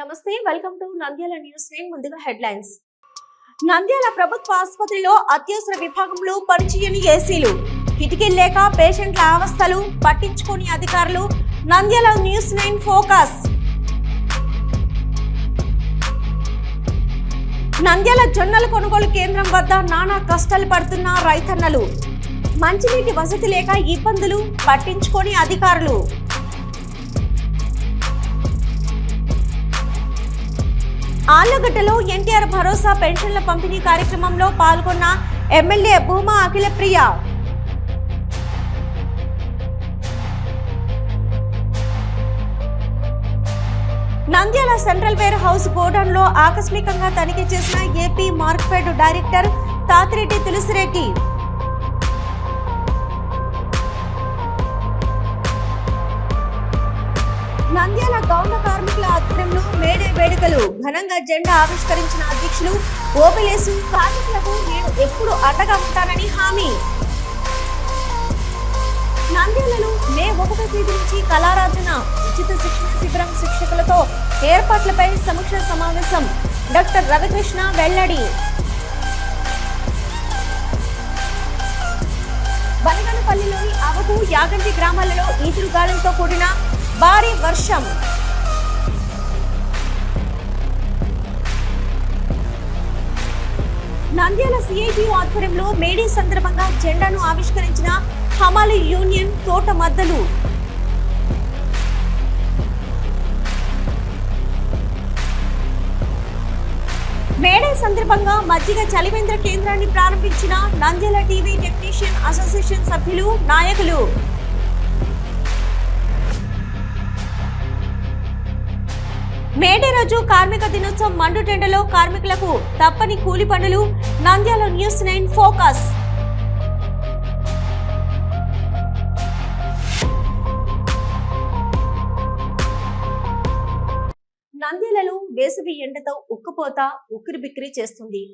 నమస్తే welcome to Nandyal news ముందుగా headlines. Nandyal ప్రభుత్వ ఆసుపత్రిలో అత్యవసర విభాగంలో పనిచేయని ఏసీలు. కిటికీలు లేక పేషెంట్ల అవస్థలు పట్టించుకుని అధికారులు Nandyal news nine focus. Nandyal జొన్నల కొనుగోలు కేంద్రం వద్ద నానా కష్టాలు పడుతున్న రైతన్నలు. మంచినీటి వసతి లేక ఇబ్బందులు పట్టించుకొని అధికారులు. ఆళ్ళగడ్డలో ఎన్టీఆర్ భరోసా పెన్షన్ల పంపిణీ కార్యక్రమంలో పాల్గొన్న MLA Bhuma Akhilapriya. Nandyal central warehouse గోడౌన్లో ఆకస్మికంగా తనిఖీ చేసిన ఏపీ మార్క్ఫెడ్ డైరెక్టర్ తాతిరెడ్డి తులసిరెడ్డి. నంద్యాల గౌండ కార్మికుల మేడే వేడుకలు. ఘనంగా జెండా ఆవిష్కరించిన అధ్యక్షులు ఓపెలేసు కార్మికులకు నేను ఎప్పుడు అండగా ఉంటానని హామీ. నంద్యాలలో మే ఒకటో తేదీ నుంచి కళారాధన ఉచిత శిక్షణ శిబిరం శిక్షకులతో ఏర్పాట్లపై సమీక్ష సమావేశం. డాక్టర్ రవికృష్ణ వెల్లడి. బనగనపల్లిలోని అవకు యాగంటి గ్రామాలలో ఈదురుగాలులతో కూడిన భారీ వర్షం. నంద్యాల సిఐటి ఆధ్వర్యంలో మేడే సందర్భంగా జెండాను ఆవిష్కరించిన హమాలి యూనియన్ తోట మద్దలు. మేడే సందర్భంగా మజ్జిగ చలివేంద్ర కేంద్రాన్ని ప్రారంభించిన నంద్యాల టీవీ టెక్నీషియన్ అసోసియేషన్ సభ్యులు నాయకులు. మేడే రోజు కార్మిక దినోత్సవం మండుటెండలో కార్మికులకు తప్పని కూలి పనులు. Nandyal news nine focus. నంద్యాలలో వేసవి ఎండతో ఉక్కపోత ఉక్కిరిబిక్కిరి చేస్తుంది.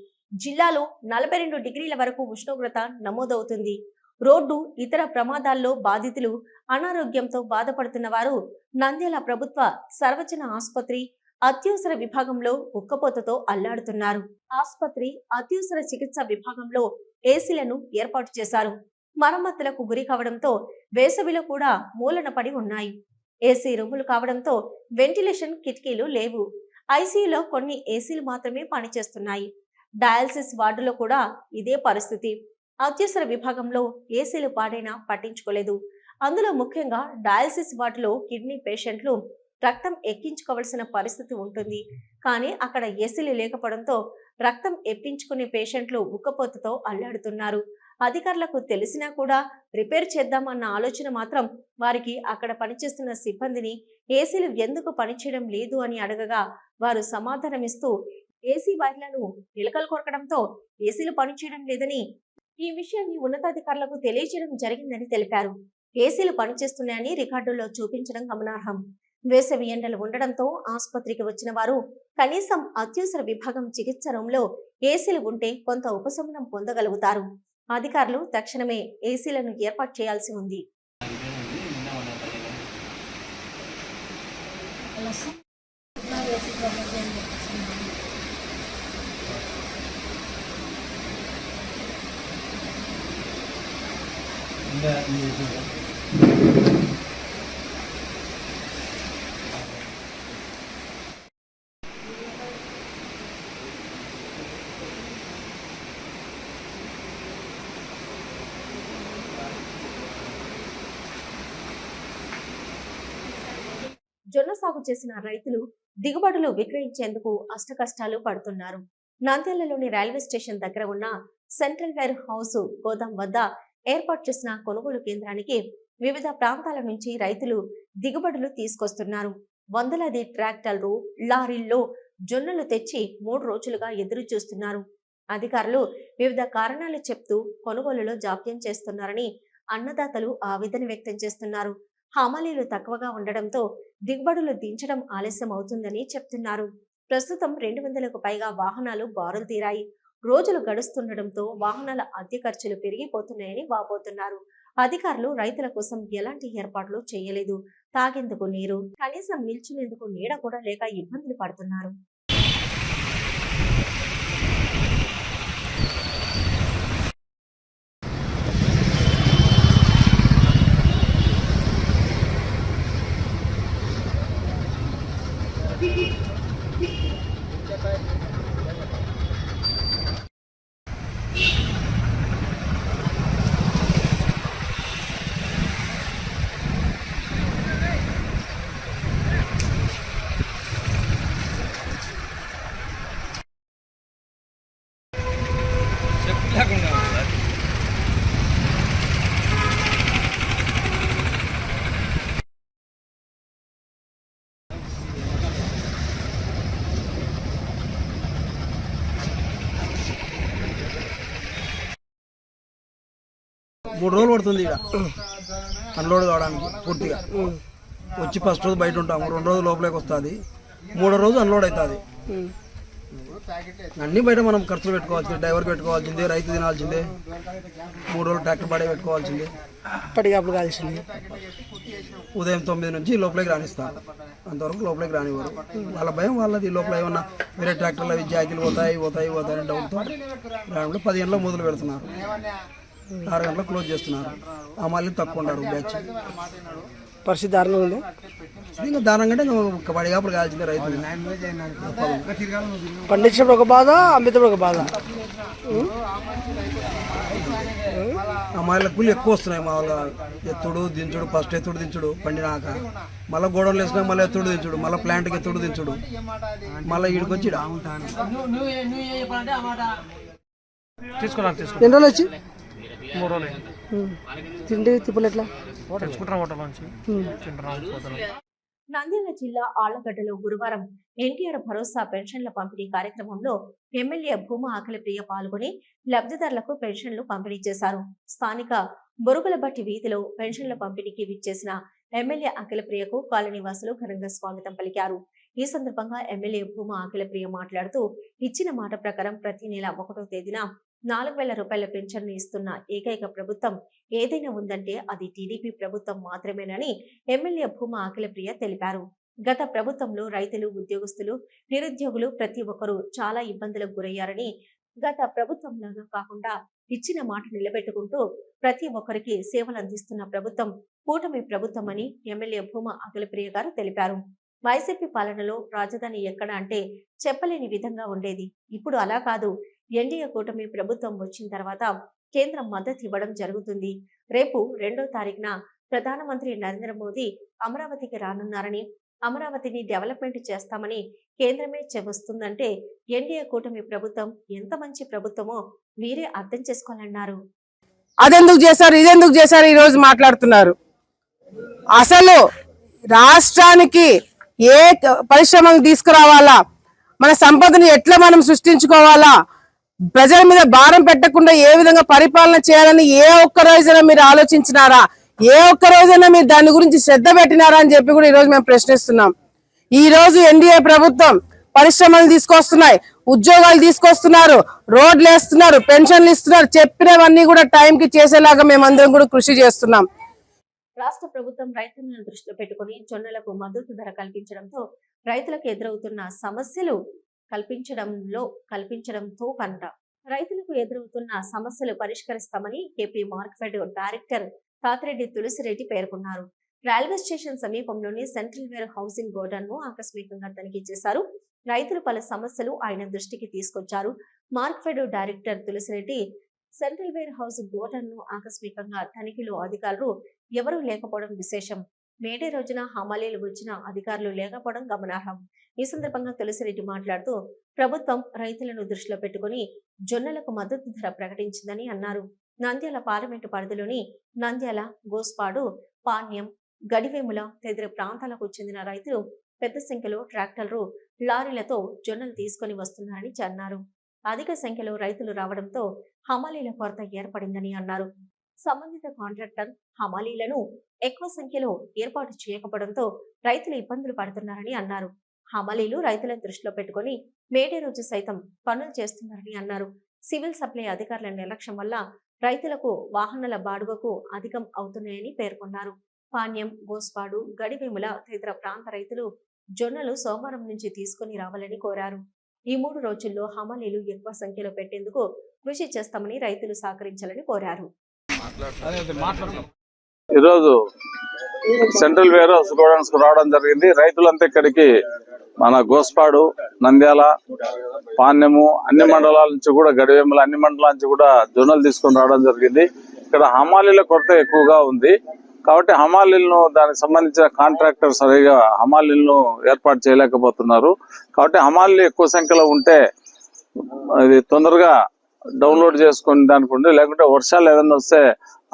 జిల్లాలో నలభై రెండు డిగ్రీల వరకు ఉష్ణోగ్రత నమోదవుతుంది. రోడ్డు ఇతర ప్రమాదాల్లో బాధితులు అనారోగ్యంతో బాధపడుతున్న వారు నంద్యాల ప్రభుత్వ సర్వజన ఆసుపత్రి అత్యవసర విభాగంలో ఉక్కపోతతో అల్లాడుతున్నారు. ఆసుపత్రి అత్యవసర చికిత్స విభాగంలో ఏసీలను ఏర్పాటు చేశారు. మరమ్మతులకు గురి కావడంతో వేసవిలో కూడా మూలన పడి ఉన్నాయి. ఏసీ రూములు కావడంతో వెంటిలేషన్ కిటికీలు లేవు. ఐసీయూలో కొన్ని ఏసీలు మాత్రమే పనిచేస్తున్నాయి. డయాలసిస్ వార్డులో కూడా ఇదే పరిస్థితి. అత్యవసర విభాగంలో ఏసీలు పాడైనా పట్టించుకోలేదు. అందులో ముఖ్యంగా డయాలసిస్ వార్డులో కిడ్నీ పేషెంట్లు రక్తం ఎక్కించుకోవలసిన పరిస్థితి ఉంటుంది. కానీ అక్కడ ఎసిలి లేకపోవడంతో రక్తం ఎప్పించుకునే పేషెంట్లు ఉక్కపోతతో అల్లాడుతున్నారు. అధికారులకు తెలిసినా కూడా రిపేర్ చేద్దామన్న ఆలోచన మాత్రం వారికి అక్కడ పనిచేస్తున్న సిబ్బందిని ఏసీలు ఎందుకు పనిచేయడం లేదు అని అడగగా వారు సమాధానమిస్తూ ఏసీ వైర్లను నిలకలు కొరకడంతో ఏసీలు పనిచేయడం లేదని ఈ విషయాన్ని ఉన్నతాధికారులకు తెలియజేయడం జరిగిందని తెలిపారు. ఏసీలు పనిచేస్తున్నాయని రికార్డుల్లో చూపించడం గమనార్హం. వేసవి ఎండలు ఉండడంతో ఆసుపత్రికి వచ్చిన వారు కనీసం అత్యవసర విభాగం చికిత్స రూంలో ఏసీలు ఉంటే కొంత ఉపశమనం పొందగలుగుతారు. అధికారులు తక్షణమే ఏసీలను ఏర్పాటు చేయాల్సి ఉంది. జొన్న సాగు చేసిన రైతులు దిగుబడులు విక్రయించేందుకు అష్టకష్టాలు పడుతున్నారు. నంద్యాలలోని రైల్వే స్టేషన్ దగ్గర ఉన్న సెంట్రల్ వేర్ హౌస్ గోదాం వద్ద ఏర్పాటు చేసిన కొనుగోలు కేంద్రానికి వివిధ ప్రాంతాల నుంచి రైతులు దిగుబడులు తీసుకొస్తున్నారు. వందలాది ట్రాక్టర్లు లారీల్లో జొన్నలు తెచ్చి మూడు రోజులుగా ఎదురు చూస్తున్నారు. అధికారులు వివిధ కారణాలు చెప్తూ కొనుగోలులో జాప్యం చేస్తున్నారని అన్నదాతలు ఆవేదన వ్యక్తం చేస్తున్నారు. హమాలీలు తక్కువగా ఉండడంతో దిగుబడులు దించడం ఆలస్యం అవుతుందని చెప్తున్నారు. ప్రస్తుతం రెండు వందలకు పైగా వాహనాలు బారులు తీరాయి. రోజులు గడుస్తుండటంతో వాహనాల అద్దె ఖర్చులు పెరిగిపోతున్నాయని వాపోతున్నారు. అధికారులు రైతుల కోసం ఎలాంటి ఏర్పాట్లు చేయలేదు. తాగేందుకు నీరు కనీసం నిల్చునేందుకు నీడ కూడా లేక ఇబ్బందులు పడుతున్నారు. మూడు రోజులు పడుతుంది ఇక. అన్లోడ్ కావడానికి పూర్తిగా. వచ్చి ఫస్ట్ రోజు బయట ఉంటాము రెండు రోజులు లోపలికి వస్తుంది. మూడో రోజు అన్లోడ్ అవుతుంది. అన్నీ బయట మనం ఖర్చులు పెట్టుకోవాల్సిందే డ్రైవర్కి పెట్టుకోవాల్సిందే రైతు తినాల్సిందే. మూడు రోజులు ట్రాక్టర్ బాడీ పెట్టుకోవాల్సిందే. అప్పటికప్పుడు కాల్సింది. ఉదయం తొమ్మిది నుంచి లోపలికి రాణిస్తారు అంతవరకు లోపలికి రానివ్వరు. వాళ్ళ భయం వాళ్ళది. లోపల ఏమన్నా వేరే ట్రాక్టర్లు అవి జాకీలు పోతాయి పోతాయి పోతాయి అని డౌట్తో రావడంలో పది గంటలకు మొదలు పెడుతున్నారు. ఆరు గంటలకు క్లోజ్ చేస్తున్నారు ఆ మళ్ళీ తక్కువ ఉన్నారు బ్యాచ్ పరిస్థితి దారుణంగా ఉంది ఇంకా దారుణంగా అంటే ఇంకా పడిగాపులు కాల్చిందే రైతులు పండించినప్పుడు ఒక బాధ అమ్మినప్పుడు ఒక బాధ అమ్మాయిల కూలి ఎక్కువ వస్తున్నాయి మామూలుగా ఎత్తుడు దించుడు ఫస్ట్ ఎత్తుడు దించుడు పండినాక మళ్ళీ గోడౌన్లు వేసినాక మళ్ళీ ఎత్తుడు దించుడు మళ్ళీ ప్లాంట్కి ఎత్తుడు దించుడు మళ్ళీ ఈడికొచ్చి ఈడ. తీసుకున్నాను తీసుకున్నాను ఎన్ని రోజులు వచ్చి మూడు రోజులు అయింది. ఉం. తిండి తిప్పులు ఎట్లా? తెచ్చుకుంటున్నాం హోటల్ నుంచి. తింటున్నాం పోతున్నాం నంద్యాల జిల్లా ఆళ్ళగడ్డలో గురువారం ఎన్టీఆర్ భరోసా పెన్షన్ల పంపిణీ కార్యక్రమంలో ఎమ్మెల్యే భూమా ఆకలిప్రియ పాల్గొని లబ్ధిదారులకు పెన్షన్లు పంపిణీ చేశారు. స్థానిక బొరుగులబట్టి వీధిలో పెన్షన్ల పంపిణీకి విచ్చేసిన ఎమ్మెల్యే అఖిలప్రియకు కాలనీ వాసులు ఘనంగా స్వాగతం పలికారు. ఈ సందర్భంగా ఎమ్మెల్యే భూమా అఖిలప్రియ మాట్లాడుతూ ఇచ్చిన మాట ప్రకారం ప్రతి నెల ఒకటో తేదీన నాలుగు వేల రూపాయల పెన్షన్ ఇస్తున్న ఏకైక ప్రభుత్వం ఏదైనా ఉందంటే అది టీడీపీ ప్రభుత్వం మాత్రమేనని ఎమ్మెల్యే భూమా అఖిలప్రియ తెలిపారు. గత ప్రభుత్వంలో రైతులు ఉద్యోగస్తులు నిరుద్యోగులు ప్రతి ఒక్కరూ చాలా ఇబ్బందులకు గురయ్యారని గత ప్రభుత్వంలాగా కాకుండా ఇచ్చిన మాట నిలబెట్టుకుంటూ ప్రతి ఒక్కరికి సేవలు అందిస్తున్న ప్రభుత్వం కూటమి ప్రభుత్వం అని ఎమ్మెల్యే భూమా అఖిలప్రియ గారు తెలిపారు. వైసీపీ పాలనలో రాజధాని ఎక్కడ అంటే చెప్పలేని విధంగా ఉండేది. ఇప్పుడు అలా కాదు. ఎన్డీఏ కూటమి ప్రభుత్వం వచ్చిన తర్వాత కేంద్రం మద్దతు ఇవ్వడం జరుగుతుంది. రేపు రెండో తారీఖున ప్రధానమంత్రి నరేంద్ర మోదీ అమరావతికి రానున్నారని అమరావతిని డెవలప్మెంట్ చేస్తామని కేంద్రమే చెబుస్తుందంటే ఎన్డీఏ కూటమి ప్రభుత్వం ఎంత మంచి ప్రభుత్వమో మీరే అర్థం చేసుకోవాలన్నారు. అదెందుకు చేశారు? ఇదెందుకు చేశారు? ఈ రోజు మాట్లాడుతున్నారు. అసలు రాష్ట్రానికి ఏ పరిశ్రమలు తీసుకురావాలా? మన సంపదను ఎట్లా మనం సృష్టించుకోవాలా? ప్రజల మీద భారం పెట్టకుండా ఏ విధంగా పరిపాలన చేయాలని ఏ ఒక్క రోజైనా మీరు ఆలోచించినారా? ఏ ఒక్క రోజైనా మీరు దాని గురించి శ్రద్ధ పెట్టినారా అని చెప్పి కూడా ఈరోజు మేము ప్రశ్నిస్తున్నాం. ఈ రోజు ఎన్డీఏ ప్రభుత్వం పరిశ్రమలు తీసుకొస్తున్నాయి ఉద్యోగాలు తీసుకొస్తున్నారు రోడ్లు వేస్తున్నారు పెన్షన్లు ఇస్తున్నారు చెప్పినవన్నీ కూడా టైంకి చేసేలాగా మేమందరం కూడా కృషి చేస్తున్నాం. రాష్ట్ర ప్రభుత్వం రైతులను దృష్టిలో పెట్టుకుని జొన్నలకు మద్దతు ధర కల్పించడంతో రైతులకు ఎదురవుతున్న సమస్యలు కల్పించడంలో కల్పించడంతో కంట రైతులకు ఎదురవుతున్న సమస్యలు పరిష్కరిస్తామని కేపీ మార్క్ఫెడ్ డైరెక్టర్ తాతిరెడ్డి తులసిరెడ్డి పేర్కొన్నారు. రైల్వే స్టేషన్ సమీపంలోని సెంట్రల్ వేర్ హౌసింగ్ గోడౌన్ను ఆకస్మికంగా తనిఖీ చేశారు. రైతులు పలు సమస్యలు ఆయన దృష్టికి తీసుకొచ్చారు. Markfed director Tulasireddy central warehouse గోడౌన్ను ఆకస్మికంగా తనిఖీలో అధికారులు ఎవరూ లేకపోవడం విశేషం. మేడే రోజున హమాలీలు వచ్చిన అధికారులు లేకపోవడం గమనార్హం. ఈ సందర్భంగా తులసిరెడ్డి మాట్లాడుతూ ప్రభుత్వం రైతులను దృష్టిలో పెట్టుకుని జొన్నలకు మద్దతు ధర ప్రకటించిందని అన్నారు. నంద్యాల పార్లమెంటు పరిధిలోని నంద్యాల గోస్పాడు పాణ్యం గడివేముల తదితర ప్రాంతాలకు చెందిన రైతులు పెద్ద సంఖ్యలో ట్రాక్టర్లు లారీలతో జొన్నలు తీసుకొని వస్తున్నారని అన్నారు. అధిక సంఖ్యలో రైతులు రావడంతో హమాలీల కొరత ఏర్పడిందని అన్నారు. సంబంధిత కాంట్రాక్టర్ హమాలీలను ఎక్కువ సంఖ్యలో ఏర్పాటు చేయకపోవడంతో రైతులు ఇబ్బందులు పడుతున్నారని అన్నారు. హమాలీలు రైతులను దృష్టిలో పెట్టుకొని మేడే రోజు సైతం పనులు చేస్తున్నారని అన్నారు. సివిల్ సప్లై అధికారుల నిర్లక్ష్యం వల్ల రైతులకు వాహనాల బాడుగకు అధికం అవుతున్నాయని పేర్కొన్నారు. పాణ్యం గోస్పాడు గడివేముల తదితర ప్రాంత రైతులు జొన్నలు సోమవారం నుంచి తీసుకుని రావాలని కోరారు. ఈ మూడు రోజుల్లో హమాలీలు ఎక్కువ సంఖ్యలో పెట్టేందుకు కృషి చేస్తామని రైతులు సహకరించాలని కోరారు. ఈరోజు సెంట్రల్ వేర్ హౌస్ గోడౌన్స్ రావడం జరిగింది. రైతులంతా ఇక్కడికి మన గోస్పాడు నంద్యాల పాణ్యము అన్ని మండలాల నుంచి కూడా గడివేముల అన్ని మండలాల నుంచి కూడా జొన్నలు తీసుకొని రావడం జరిగింది. ఇక్కడ హమాలీల కొరత ఎక్కువగా ఉంది. కాబట్టి హమాలీలను దానికి సంబంధించిన కాంట్రాక్టర్ సరిగా హమాలీలను ఏర్పాటు చేయలేకపోతున్నారు. కాబట్టి హమాలీలు ఎక్కువ సంఖ్యలో ఉంటే అది తొందరగా డౌన్లోడ్ చేసుకుని దానికి ఉండి లేకుంటే వర్షాలు ఏదైనా వస్తే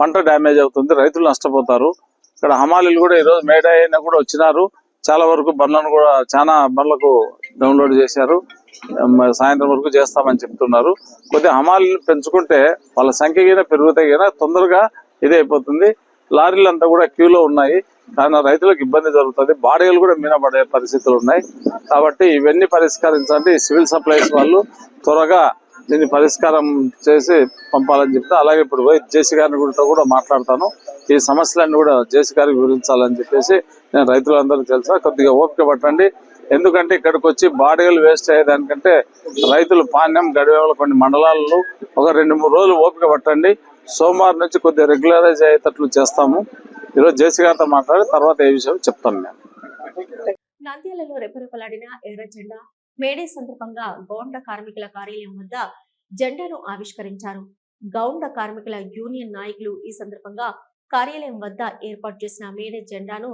పంట డ్యామేజ్ అవుతుంది రైతులు నష్టపోతారు. ఇక్కడ హమాలీలు కూడా ఈరోజు మేడ అయినా కూడా వచ్చినారు. చాలా వరకు బండ్లను కూడా చాలా బండ్లకు డౌన్లోడ్ చేశారు. సాయంత్రం వరకు చేస్తామని చెప్తున్నారు. కొద్దిగా హమాలీలు పెంచుకుంటే వాళ్ళ సంఖ్య గిన పెరుగుతాయి గిన తొందరగా ఇదే అయిపోతుంది. లారీలు అంతా కూడా క్యూలో ఉన్నాయి. కానీ రైతులకు ఇబ్బంది జరుగుతుంది. బాడీలు కూడా మీనబడే పరిస్థితులు ఉన్నాయి. కాబట్టి ఇవన్నీ పరిష్కరించండి. సివిల్ సప్లైస్ వాళ్ళు త్వరగా దీన్ని పరిష్కారం చేసి పంపాలని చెప్తే అలాగే ఇప్పుడు పోయి జేసీ గారిని కూడా కూడా మాట్లాడతాను. ఈ సమస్యలన్నీ కూడా జేసీ గారికి వివరించాలని చెప్పేసి నేను రైతులందరూ తెలుసా కొద్దిగా ఓపిక పట్టండి. ఎందుకంటే ఇక్కడికి వచ్చి బాడీలు వేస్ట్ అయ్యేదానికంటే రైతులు పాణ్యం గడివేవల కొన్ని మండలాల్లో ఒక రెండు మూడు రోజులు ఓపిక పట్టండి. సోమవారం నుంచి కొద్దిగా రెగ్యులరైజ్ అయ్యేటట్లు చేస్తాము. ఈరోజు జేసీ గారితో మాట్లాడి తర్వాత ఏ విషయం చెప్తాను నేను నంద్యాలలో రెపరెపలాడిన ఎర్ర జెండా మేడే సందర్భంగా గౌండ కార్మికుల కార్యాలయం వద్ద జెండాను ఆవిష్కరించారు. గౌండ కార్మికుల యూనియన్ నాయకులు ఈ సందర్భంగా కార్యాలయం వద్ద ఏర్పాటు చేసిన మేడే జెండాను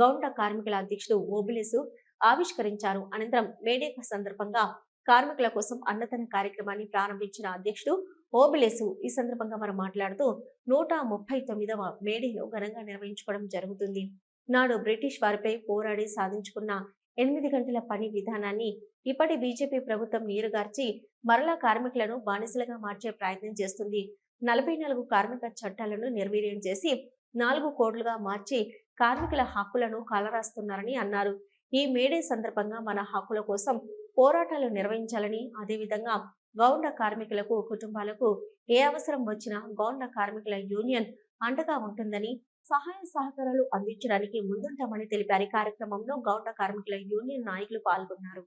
గౌండ కార్మికుల అధ్యక్షుడు ఓబిలేసు ఆవిష్కరించారు. అనంతరం మేడే సందర్భంగా కార్మికుల కోసం అన్నదాన కార్యక్రమాన్ని ప్రారంభించిన అధ్యక్షుడు ఓబిలేసు ఈ సందర్భంగా వారు మాట్లాడుతూ నూట ముప్పై తొమ్మిదవ మేడేలో ఘనంగా నిర్వహించుకోవడం జరుగుతుంది. నాడు బ్రిటిష్ వారిపై పోరాడి సాధించుకున్న ఎనిమిది గంటల పని విధానాన్ని ఇప్పటి బీజేపీ ప్రభుత్వం నీరుగార్చి మరలా కార్మికులను బానిసలుగా మార్చే ప్రయత్నం చేస్తుంది. నలభై నాలుగు కార్మిక చట్టాలను నిర్వీర్యం చేసి నాలుగు కోడ్లుగా మార్చి కార్మికుల హక్కులను కాలరాస్తున్నారని అన్నారు. ఈ మేడే సందర్భంగా మన హక్కుల కోసం పోరాటాలు నిర్వహించాలని అదేవిధంగా గౌండ కార్మికులకు కుటుంబాలకు ఏ అవసరం వచ్చినా గౌండ కార్మికుల యూనియన్ అండగా ఉంటుందని సహాయ సహకారాలు అందించడానికి ముందుంటామని తెలిపారు. ఈ కార్యక్రమంలో గౌండ కార్మికుల యూనియన్ నాయకులు పాల్గొన్నారు.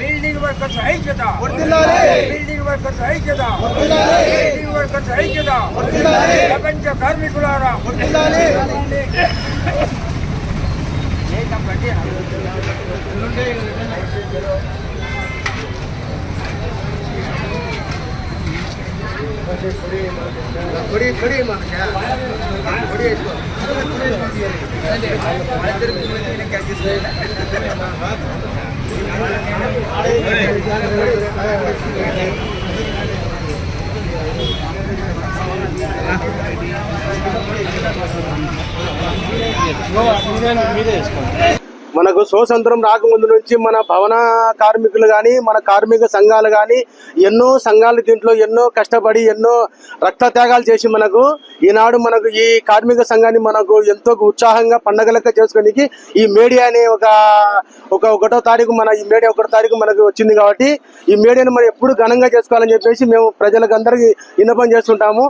బిల్డింగ్ వర్కర్స్ ఐక్యత బిల్డింగ్ వర్కర్స్ ఐక్యత బిల్డింగ్ వర్కర్స్ ఐక్యత ప్రపంచ కార్మికులారా ಕೊಡಿ ಕೊಡಿ ಮನುಷ್ಯ ಕೊಡಿ ತಿರುಗಿ మనకు స్వతంత్రం రాకముందు నుంచి మన భవన కార్మికులు కానీ మన కార్మిక సంఘాలు కానీ ఎన్నో సంఘాలు దీంట్లో ఎన్నో కష్టపడి ఎన్నో రక్త త్యాగాలు చేసి మనకు ఈనాడు మనకు ఈ కార్మిక సంఘాన్ని మనకు ఎంతో ఉత్సాహంగా పండగ లెక్క చేసుకోనికి ఈ మీడియా అనే ఒక ఒక ఒకటో తారీఖు మన ఈ మీడియా ఒకటో తారీఖు మనకు వచ్చింది కాబట్టి ఈ మీడియాని మనం ఎప్పుడు ఘనంగా చేసుకోవాలని చెప్పేసి మేము ప్రజలకు అందరికీ విన్నపం చేస్తుంటాము.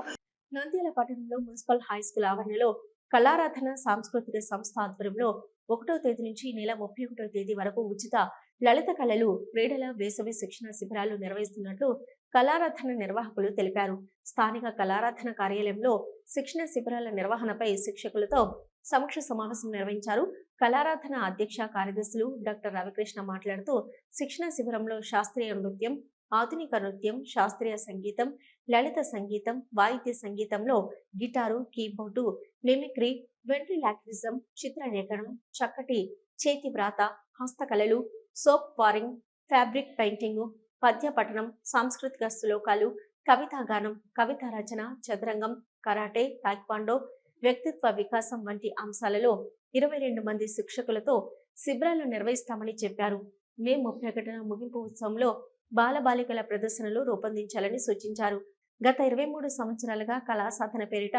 నంద్యాల పట్టణంలో మున్సిపల్ హై స్కూల్ ఆవరణలో కళారాధన సాంస్కృతిక సంస్థ ఆధ్వర్యంలో ఒకటో తేదీ నుంచి నెల ముప్పై ఒకటో తేదీ వరకు ఉచిత లలిత కళలు క్రీడల వేసవి శిక్షణ శిబిరాలు నిర్వహిస్తున్నట్లు కళారాధన నిర్వాహకులు తెలిపారు. స్థానిక కళారాధన కార్యాలయంలో శిక్షణ శిబిరాల నిర్వహణపై శిక్షకులతో సమీక్ష సమావేశం నిర్వహించారు. కళారాధన అధ్యక్ష కార్యదర్శులు డాక్టర్ రవికృష్ణ మాట్లాడుతూ శిక్షణ శిబిరంలో శాస్త్రీయ నృత్యం ఆధునిక నృత్యం శాస్త్రీయ సంగీతం లలిత సంగీతం వాయిద్య సంగీతంలో గిటారు కీబోర్డు మిమిక్రీ వెంట్రిలాక్విజం చిత్రలేఖనం చక్కటి చేతి వ్రాత హస్తకళలు సోప్ వారింగ్ ఫ్యాబ్రిక్ పెయింటింగ్ పద్య పఠనం సాంస్కృతిక శ్లోకాలు కవితా గానం కవిత రచన చదరంగం కరాటే తాయిక్వాండో వ్యక్తిత్వ వికాసం వంటి అంశాలలో ఇరవై రెండు మంది శిక్షకులతో శిబిరాలు నిర్వహిస్తామని చెప్పారు. మే ముప్పై ఒకటిన ముగింపు ఉత్సవంలో బాలబాలికల ప్రదర్శనలు రూపొందించాలని సూచించారు. గత ఇరవై మూడు సంవత్సరాలుగా కళా సాధన పేరిట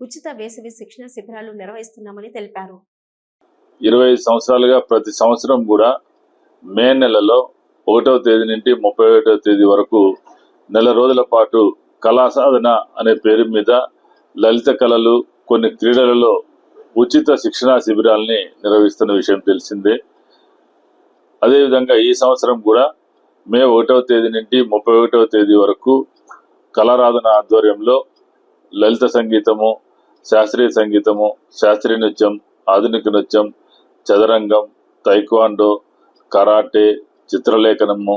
ఉచిత వేసవి శిక్షణ శిబిరాలు నిర్వహిస్తున్నామని తెలిపారు. ఇరవై ఐదు సంవత్సరాలుగా ప్రతి సంవత్సరం కూడా మే నెలలో ఒకటవ తేదీ నుండి ముప్పై ఒకటవ తేదీ వరకు నెల రోజుల పాటు కళా సాధన అనే పేరు మీద లలిత కళలు కొన్ని క్రీడలలో ఉచిత శిక్షణా శిబిరాలని నిర్వహిస్తున్న విషయం తెలిసిందే. అదేవిధంగా ఈ సంవత్సరం కూడా మే ఒకటవ తేదీ నుండి ముప్పై ఒకటవ తేదీ వరకు కళారాధన ఆధ్వర్యంలో లలిత సంగీతము శాస్త్రీయ సంగీతము శాస్త్రీయ నృత్యం ఆధునిక నృత్యం చదరంగం taekwondo karate చిత్రలేఖనము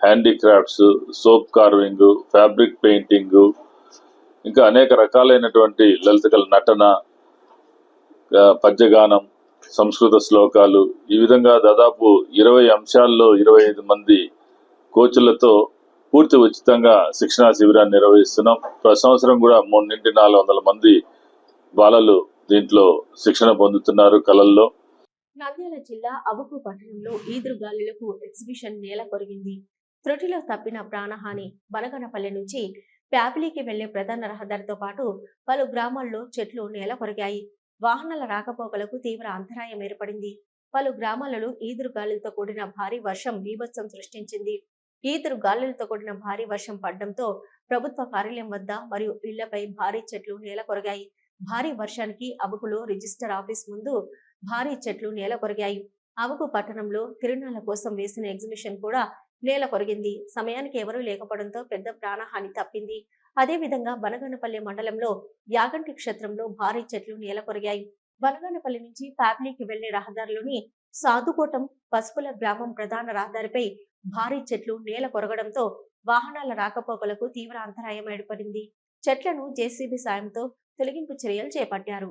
handicrafts soap carving fabric painting ఇంకా అనేక రకాలైనటువంటి లలిత కళ నటన పద్యగానం సంస్కృత శ్లోకాలు. ఈ విధంగా దాదాపు ఇరవై అంశాల్లో ఇరవై ఐదు మంది కోచ్లతో పూర్తి ఉచితంగా శిక్షణా శిబిరాన్ని నిర్వహిస్తున్నాం. ప్రతి సంవత్సరం కూడా మూడు నుండి నాలుగు వందల మంది బాలలు దీంట్లో శిక్షణ పొందుతున్నారు కళల్లో. నంద్యాల జిల్లా అబుకు పట్టణంలో ఈదురుగాలులకు ఎగ్జిబిషన్ నేల కొరిగింది. త్రుటిలో తప్పిన ప్రాణహాని బనగనపల్లి నుంచి ప్యాపిలీకి వెళ్ళే ప్రధాన రహదారితో పాటు పలు గ్రామాల్లో చెట్లు నేల కొరిగాయి. వాహనాల రాకపోకలకు తీవ్ర అంతరాయం ఏర్పడింది. పలు గ్రామాలలో ఈదురుగాలులతో కూడిన భారీ వర్షం బీభత్సం సృష్టించింది. ఈదురు గాలులతో కూడిన భారీ వర్షం పడడంతో ప్రభుత్వ కార్యాలయం వద్ద మరియు ఇళ్ళపై భారీ చెట్లు నేల కొరిగాయి. భారీ వర్షానికి అబుకులో రిజిస్టర్ ఆఫీస్ ముందు భారీ చెట్లు నేల కొరిగాయి. అరకు పట్టణంలో తిరునాళ్ళ కోసం వేసిన ఎగ్జిబిషన్ కూడా నేల కొరిగింది. సమయానికి ఎవరూ లేకపోవడంతో పెద్ద ప్రాణహాని తప్పింది. అదే విధంగా బనగనపల్లి మండలంలో యాగంటి క్షేత్రంలో భారీ చెట్లు నేల కొరిగాయి. బనగనపల్లి నుంచి ఫ్యామిలీకి వెళ్ళే రహదారిలోని సాధుకోటం పసుపుల గ్రామం ప్రధాన రహదారిపై భారీ చెట్లు నేల కొరగడంతో వాహనాల రాకపోకలకు తీవ్ర అంతరాయం ఏర్పడింది. చెట్లను జేసీబీ సాయంతో తొలగింపు చర్యలు చేపట్టారు.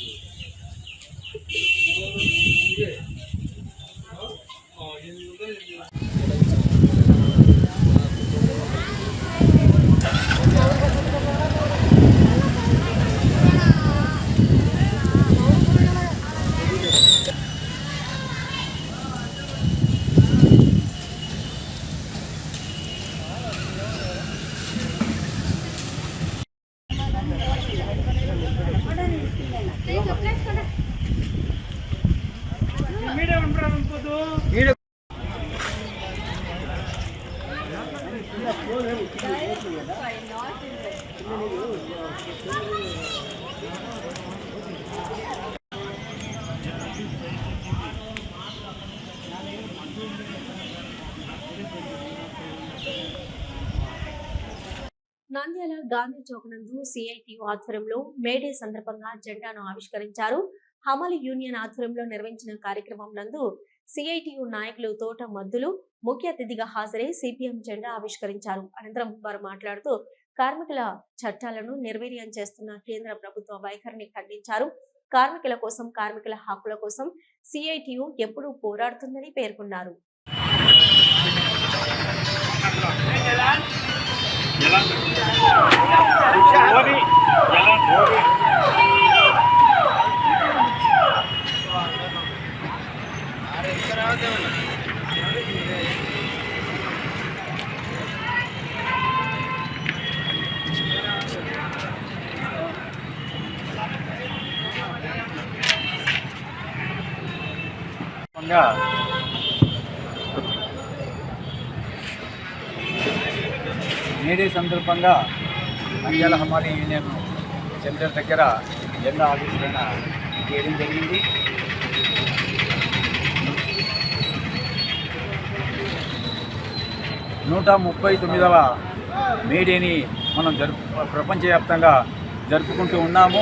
ವಿಡಿಯೋ గాంధీ చౌక్ నందు సిఐటియు ఆధ్వర్యంలో మేడే సందర్భంగా జెండాను ఆవిష్కరించారు. హమల్ యూనియన్ ఆధ్వర్యంలో నిర్వహించిన కార్యక్రమం నందు సిఐటియు నాయకులు తోట మద్దులు ముఖ్య అతిథిగా హాజరై సిపిఎం జెండా ఆవిష్కరించారు. అనంతరం వారు మాట్లాడుతూ కార్మికుల చట్టాలను నిర్వీర్యం చేస్తున్న కేంద్ర ప్రభుత్వ వైఖరిని ఖండించారు. కార్మికుల కోసం కార్మికుల హక్కుల కోసం సిఐటియు ఎప్పుడూ పోరాడుతుందని పేర్కొన్నారు. సందర్భంగా మేడే సందర్భంగా నంద్యాల హమాలి యూనియన్ సెంటర్ దగ్గర జెండా ఆవిష్కరణ చేయడం జరిగింది. నూట ముప్పై తొమ్మిదవ మేడేని మనం జరుపు ప్రపంచవ్యాప్తంగా జరుపుకుంటూ ఉన్నాము.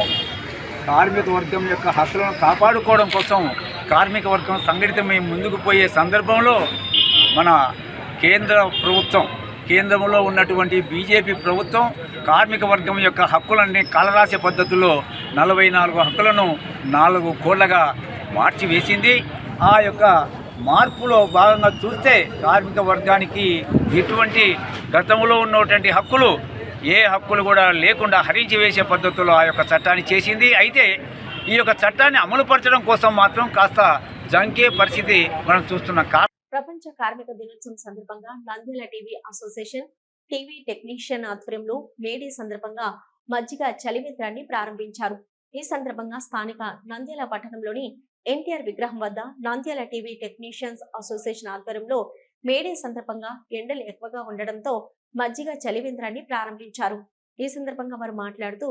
కార్మిక వర్గం యొక్క హక్కులను కాపాడుకోవడం కోసం కార్మిక వర్గం సంఘటితమై ముందుకు పోయే సందర్భంలో మన కేంద్ర ప్రభుత్వం కేంద్రంలో ఉన్నటువంటి బీజేపీ ప్రభుత్వం కార్మిక వర్గం యొక్క హక్కులన్నీ కాలరాసే పద్ధతిలో నలభై నాలుగు హక్కులను నాలుగు కోళ్ళగా మార్చివేసింది. ఆ యొక్క మార్పులో భాగంగా చూస్తే కార్మిక వర్గానికి ఎటువంటి గతంలో ఉన్నటువంటి హక్కులు ఏ హక్కులు కూడా లేకుండా హరించి వేసే పద్ధతిలో ఆ యొక్క చట్టాన్ని చేసింది. అయితే ఈ యొక్క చట్టాన్ని అమలుపరచడం కోసం మాత్రం కాస్త జంకే పరిస్థితి మనం చూస్తున్న కా ప్రపంచ కార్మిక దినోత్సవం సందర్భంగా Nandyal TV association TV technician ఆధ్వర్యంలో మేడీ సందర్భంగా మజ్జిగ చలిమిత్రాన్ని ప్రారంభించారు. ఈ సందర్భంగా స్థానిక నంద్యాల పట్టణంలోని ఎన్టీఆర్ విగ్రహం వద్ద నంద్యాల టీవీ టెక్నీషియన్స్ అసోసియేషన్ ఆధ్వర్యంలో మేడే సందర్భంగా ఎండలు ఎక్కువగా ఉండడంతో మజ్జిగ చలివేంద్రాన్ని ప్రారంభించారు. ఈ సందర్భంగా వారు మాట్లాడుతూ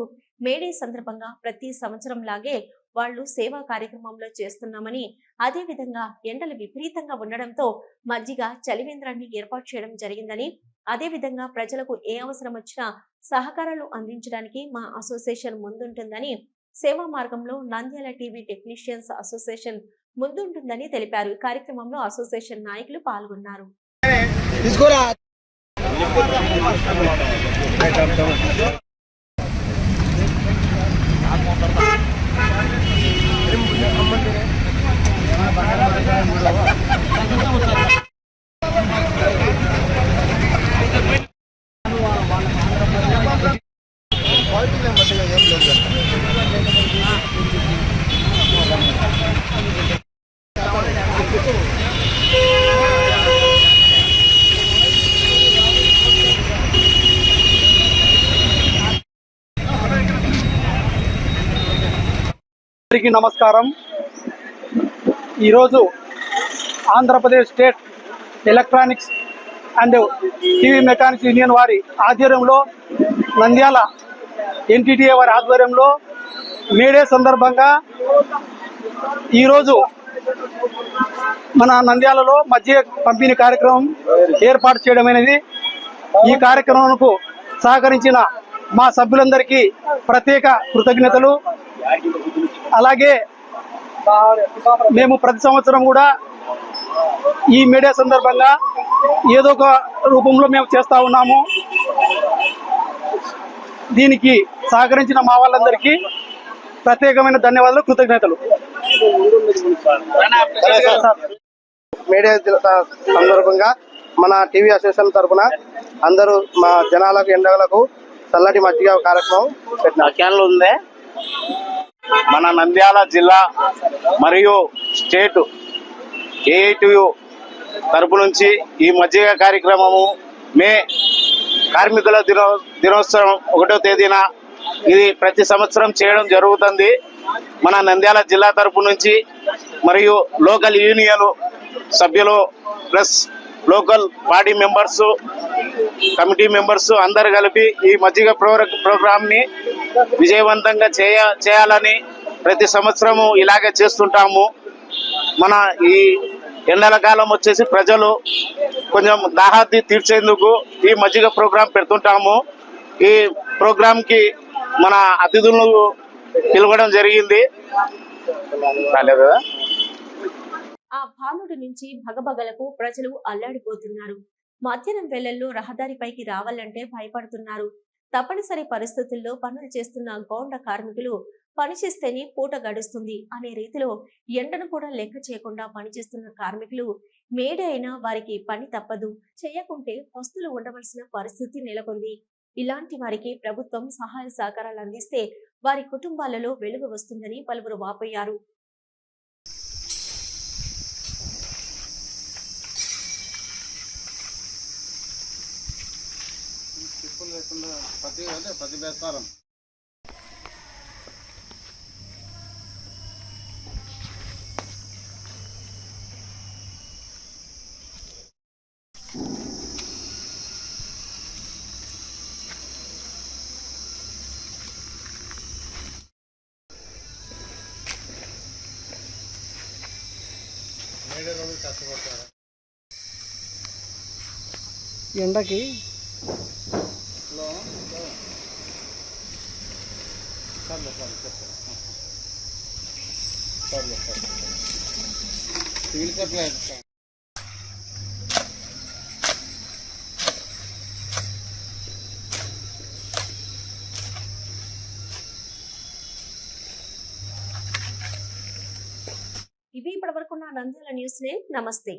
మేడే సందర్భంగా ప్రతి సంవత్సరం లాగే వాళ్ళు సేవా కార్యక్రమంలో చేస్తున్నామని అదే విధంగా ఎండలు విపరీతంగా ఉండడంతో మజ్జిగ చలివేంద్రాన్ని ఏర్పాటు చేయడం జరిగిందని అదే విధంగా ప్రజలకు ఏ అవసరం వచ్చినా సహకారాలు అందించడానికి మా అసోసియేషన్ ముందుంటుందని సేవా మార్గంలో నంద్యాల టీవీ టెక్నీషియన్స్ అసోసియేషన్ ముందుంటుందని తెలిపారు. కార్యక్రమంలో అసోసియేషన్ నాయకులు పాల్గొన్నారు. అందరికీ నమస్కారం. ఈరోజు Andhra Pradesh state electronics and TV mechanics union వారి ఆధ్వర్యంలో నంద్యాల ఎన్టీటీఏ వారి ఆధ్వర్యంలో మేడే సందర్భంగా ఈరోజు మన నంద్యాలలో మధ్య పంపిణీ కార్యక్రమం ఏర్పాటు చేయడం అనేది ఈ కార్యక్రమంకు సహకరించిన మా సభ్యులందరికీ ప్రత్యేక కృతజ్ఞతలు. అలాగే మేము ప్రతి సంవత్సరం కూడా ఈ మీడియా సందర్భంగా ఏదో ఒక రూపంలో మేము చేస్తూ ఉన్నాము. దీనికి సహకరించిన మా వాళ్ళందరికీ ప్రత్యేకమైన ధన్యవాదాలు కృతజ్ఞతలు. మీడియా సందర్భంగా మన టీవీ అసోసియేషన్ తరఫున అందరూ మా జనాలకు ఎండలకు చల్లటి మజ్జిగ కార్యక్రమం పెట్టినారు ఉందే. మన నంద్యాల జిల్లా మరియు స్టేట్ ఏఐటియు తరపు నుంచి ఈ మజ్జిగ కార్యక్రమము మే కార్మికుల దినో దినోత్సవం ఒకటో తేదీన ఇది ప్రతి సంవత్సరం చేయడం జరుగుతుంది. మన నంద్యాల జిల్లా తరపు నుంచి మరియు లోకల్ యూనియన్ సభ్యులు plus local body members committee members అందరు కలిపి ఈ మజ్జిగ ప్రోగ్రామ్ని విజయవంతంగా చేయ చేయాలని ప్రతి సంవత్సరము ఇలాగే చేస్తుంటాము. మన ఈ ఎండల కాలం వచ్చేసి ప్రజలు కొంచెం దాహాది తీర్చేందుకు ఈ మజ్జిగ ప్రోగ్రాం పెడుతుంటాము. ఈ ప్రోగ్రాంకి మన అతిథులను పిలవడం జరిగింది. ఆ భానుడి నుంచి భగభగలకు ప్రజలు అల్లాడిపోతున్నారు. మధ్యాహ్నం వేళల్లో రహదారిపైకి రావాలంటే భయపడుతున్నారు. తప్పనిసరి పరిస్థితుల్లో పనులు చేస్తున్న గౌండ కార్మికులు పనిచేస్తేనే పూట గడుస్తుంది అనే రీతిలో ఎండను కూడా లెక్క చేయకుండా పనిచేస్తున్న కార్మికులు మేడే అయినా వారికి పని తప్పదు. చేయకుంటే వస్తులు ఉండవలసిన పరిస్థితి నెలకొంది. ఇలాంటి వారికి ప్రభుత్వం సహాయ సహకారాలు అందిస్తే వారి కుటుంబాలలో వెలుగు వస్తుందని పలువురు వాపోయారు. లేకుండా ప్రతి అంటే ప్రతి ఎండకి. ఇవి ఇప్పటివరకు నా నంద్యాల న్యూస్ నే. నమస్తే.